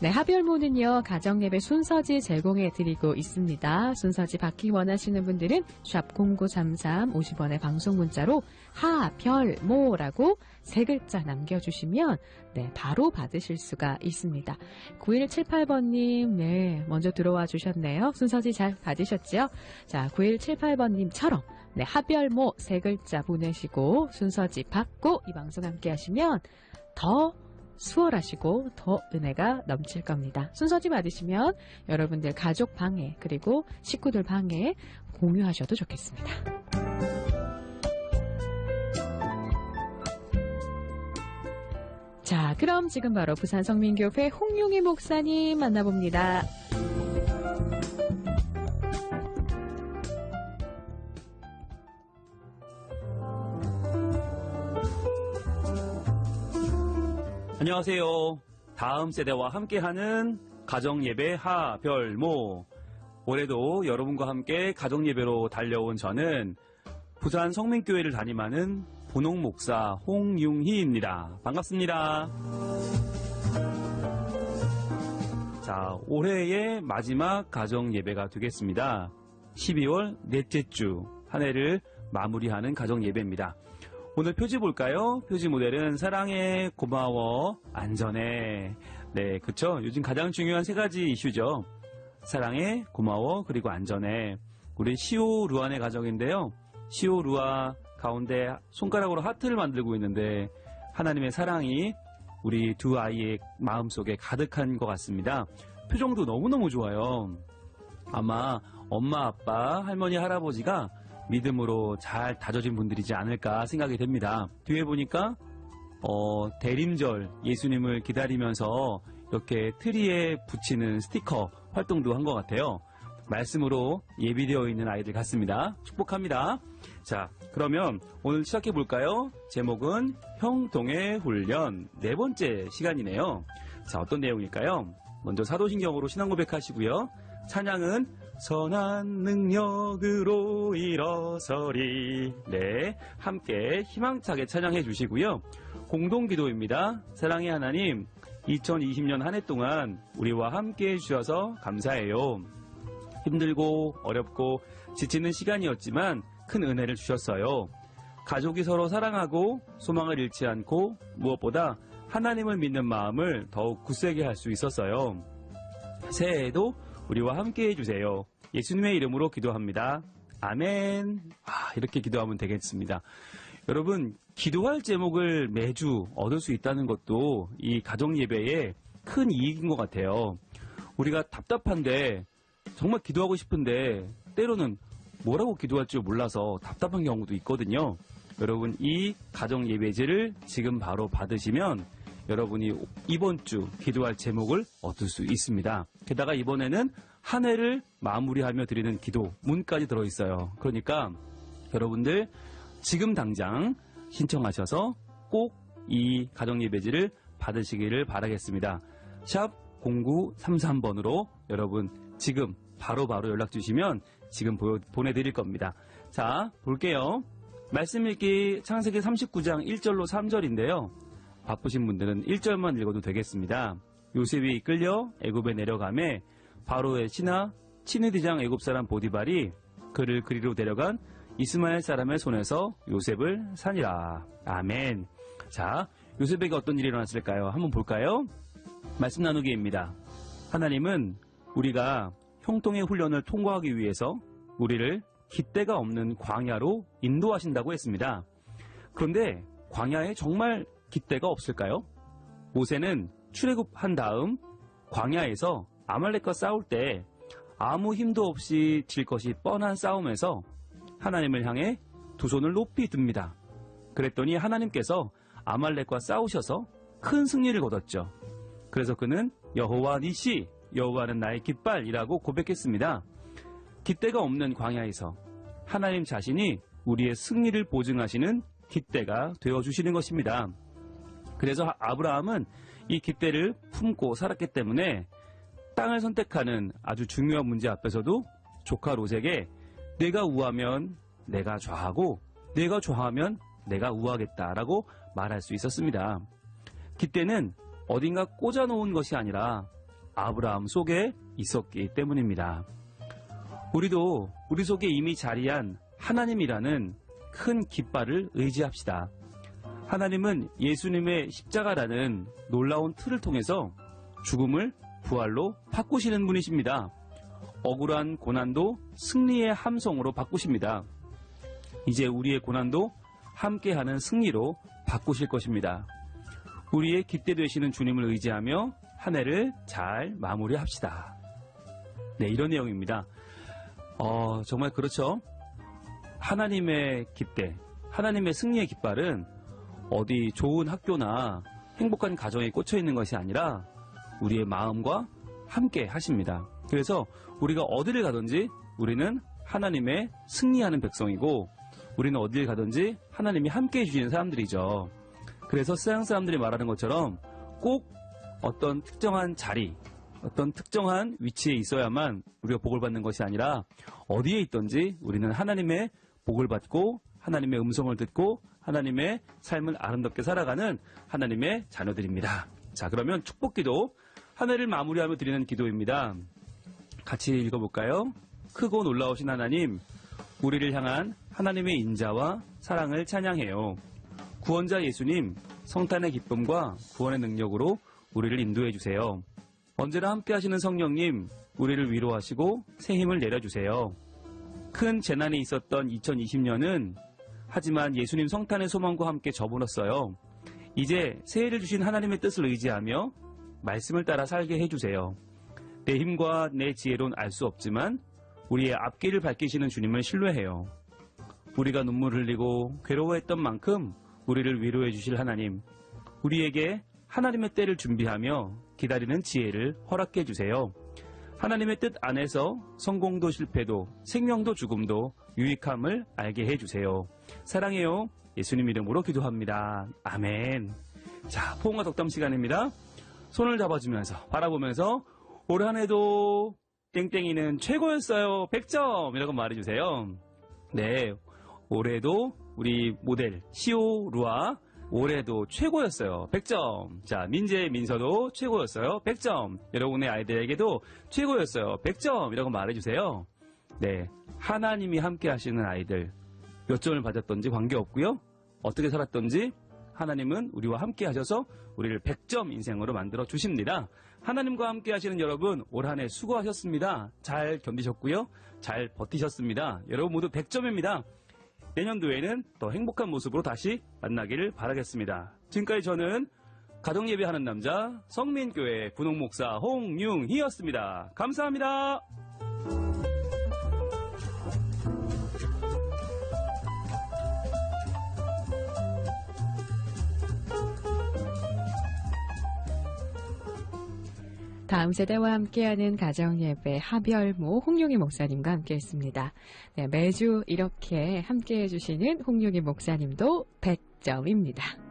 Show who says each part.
Speaker 1: 네, 하별모는요, 가정예배 순서지 제공해 드리고 있습니다. 순서지 받기 원하시는 분들은 샵0933 50원의 방송 문자로 하별모라고 세 글자 남겨주시면 네, 바로 받으실 수가 있습니다. 9178번님, 네, 먼저 들어와 주셨네요. 순서지 잘 받으셨죠? 자, 9178번님처럼 네, 하별모 세 글자 보내시고 순서지 받고 이 방송 함께 하시면 더 수월하시고 더 은혜가 넘칠 겁니다. 순서지 받으시면 여러분들 가족 방에 그리고 식구들 방에 공유하셔도 좋겠습니다. 자, 그럼 지금 바로 부산 성민교회 홍용희 목사님 만나봅니다.
Speaker 2: 안녕하세요. 다음 세대와 함께하는 가정예배 하별모. 올해도 여러분과 함께 가정예배로 달려온 저는 부산 성민교회를 담임하는 분홍 목사 홍융희입니다. 반갑습니다. 자, 올해의 마지막 가정예배가 되겠습니다. 12월 넷째 주 한 해를 마무리하는 가정예배입니다. 오늘 표지 볼까요? 표지 모델은 사랑해, 고마워, 안전해. 네, 그쵸? 요즘 가장 중요한 세 가지 이슈죠. 사랑해, 고마워, 그리고 안전해. 우리 시오 루안의 가정인데요. 시오 루아 가운데 손가락으로 하트를 만들고 있는데 하나님의 사랑이 우리 두 아이의 마음속에 가득한 것 같습니다. 표정도 너무너무 좋아요. 아마 엄마, 아빠, 할머니, 할아버지가 믿음으로 잘 다져진 분들이지 않을까 생각이 됩니다. 뒤에 보니까 어, 대림절 예수님을 기다리면서 이렇게 트리에 붙이는 스티커 활동도 한 것 같아요. 말씀으로 예비되어 있는 아이들 같습니다. 축복합니다. 자, 그러면 오늘 시작해 볼까요? 제목은 형동의 훈련 네 번째 시간이네요. 자, 어떤 내용일까요? 먼저 사도신경으로 신앙 고백하시고요. 찬양은 선한 능력으로 일어서리. 네. 함께 희망차게 찬양해 주시고요. 공동기도입니다. 사랑의 하나님, 2020년 한 해 동안 우리와 함께 해주셔서 감사해요. 힘들고 어렵고 지치는 시간이었지만 큰 은혜를 주셨어요. 가족이 서로 사랑하고 소망을 잃지 않고 무엇보다 하나님을 믿는 마음을 더욱 굳세게 할 수 있었어요. 새해에도 우리와 함께 해주세요. 예수님의 이름으로 기도합니다. 아멘. 아, 이렇게 기도하면 되겠습니다. 여러분, 기도할 제목을 매주 얻을 수 있다는 것도 이 가정 예배의 큰 이익인 것 같아요. 우리가 답답한데 정말 기도하고 싶은데 때로는 뭐라고 기도할지 몰라서 답답한 경우도 있거든요. 여러분 이 가정 예배제를 지금 바로 받으시면 여러분이 이번 주 기도할 제목을 얻을 수 있습니다. 게다가 이번에는 한 해를 마무리하며 드리는 기도 문까지 들어 있어요. 그러니까 여러분들 지금 당장 신청하셔서 꼭 이 가정 예배제를 받으시기를 바라겠습니다. 샵 0933번으로 여러분 지금 바로바로 바로 연락 주시면 지금 보내드릴 겁니다. 자, 볼게요. 말씀 읽기 창세기 39장 1절로 3절인데요. 바쁘신 분들은 1절만 읽어도 되겠습니다. 요셉이 이끌려 애굽에 내려가매 바로의 신하 치느디장 애굽 사람 보디발이 그를 그리로 데려간 이스마엘 사람의 손에서 요셉을 산이라. 아멘. 자, 요셉에게 어떤 일이 일어났을까요? 한번 볼까요? 말씀 나누기입니다. 하나님은 우리가 형통의 훈련을 통과하기 위해서 우리를 깃대가 없는 광야로 인도하신다고 했습니다. 그런데 광야에 정말 깃대가 없을까요? 모세는 출애굽한 다음 광야에서 아말렉과 싸울 때 아무 힘도 없이 질 것이 뻔한 싸움에서 하나님을 향해 두 손을 높이 듭니다. 그랬더니 하나님께서 아말렉과 싸우셔서 큰 승리를 거뒀죠. 그래서 그는 여호와 니시 여호와는 나의 깃발이라고 고백했습니다. 깃대가 없는 광야에서 하나님 자신이 우리의 승리를 보증하시는 깃대가 되어 주시는 것입니다. 그래서 아브라함은 이 깃대를 품고 살았기 때문에 땅을 선택하는 아주 중요한 문제 앞에서도 조카 롯에게 내가 우하면 내가 좌하고 내가 좌하면 내가 우하겠다라고 말할 수 있었습니다. 깃대는 어딘가 꽂아 놓은 것이 아니라 아브라함 속에 있었기 때문입니다. 우리도 우리 속에 이미 자리한 하나님이라는 큰 깃발을 의지합시다. 하나님은 예수님의 십자가라는 놀라운 틀을 통해서 죽음을 부활로 바꾸시는 분이십니다. 억울한 고난도 승리의 함성으로 바꾸십니다. 이제 우리의 고난도 함께하는 승리로 바꾸실 것입니다. 우리의 깃대 되시는 주님을 의지하며 한 해를 잘 마무리합시다. 네, 이런 내용입니다. 어, 정말 그렇죠. 하나님의 깃대, 하나님의 승리의 깃발은 어디 좋은 학교나 행복한 가정에 꽂혀 있는 것이 아니라 우리의 마음과 함께 하십니다. 그래서 우리가 어디를 가든지 우리는 하나님의 승리하는 백성이고 우리는 어디를 가든지 하나님이 함께 해주시는 사람들이죠. 그래서 서양 사람들이 말하는 것처럼 꼭 어떤 특정한 자리, 어떤 특정한 위치에 있어야만 우리가 복을 받는 것이 아니라 어디에 있든지 우리는 하나님의 복을 받고 하나님의 음성을 듣고 하나님의 삶을 아름답게 살아가는 하나님의 자녀들입니다. 자, 그러면 축복기도 한 해를 마무리하며 드리는 기도입니다. 같이 읽어볼까요? 크고 놀라우신 하나님, 우리를 향한 하나님의 인자와 사랑을 찬양해요. 구원자 예수님, 성탄의 기쁨과 구원의 능력으로 우리를 인도해 주세요. 언제나 함께 하시는 성령님, 우리를 위로하시고 새 힘을 내려주세요. 큰 재난이 있었던 2020년은 하지만 예수님 성탄의 소망과 함께 접어들었어요. 이제 새해를 주신 하나님의 뜻을 의지하며 말씀을 따라 살게 해주세요. 내 힘과 내 지혜로는 알수 없지만 우리의 앞길을 밝히시는 주님을 신뢰해요. 우리가 눈물 흘리고 괴로워했던 만큼 우리를 위로해 주실 하나님, 우리에게 하나님의 때를 준비하며 기다리는 지혜를 허락해 주세요. 하나님의 뜻 안에서 성공도 실패도 생명도 죽음도 유익함을 알게 해 주세요. 사랑해요. 예수님 이름으로 기도합니다. 아멘. 자, 포옹과 덕담 시간입니다. 손을 잡아주면서 바라보면서 올 한 해도 땡땡이는 최고였어요. 100점! 이라고 말해주세요. 네. 올해도 우리 모델 시오 루아 올해도 최고였어요. 100점. 자, 민재 민서도 최고였어요. 100점. 여러분의 아이들에게도 최고였어요. 100점. 이라고 말해주세요. 네. 하나님이 함께 하시는 아이들. 몇 점을 받았던지 관계없고요. 어떻게 살았던지 하나님은 우리와 함께 하셔서 우리를 100점 인생으로 만들어 주십니다. 하나님과 함께 하시는 여러분 올 한 해 수고하셨습니다. 잘 견디셨고요. 잘 버티셨습니다. 여러분 모두 100점입니다. 내년도에는 더 행복한 모습으로 다시 만나기를 바라겠습니다. 지금까지 저는 가정예배하는 남자 성민교회 분홍목사 홍융희였습니다. 감사합니다.
Speaker 1: 다음 세대와 함께하는 가정예배 하별모 홍용희 목사님과 함께했습니다. 네, 매주 이렇게 함께해 주시는 홍용희 목사님도 100점입니다.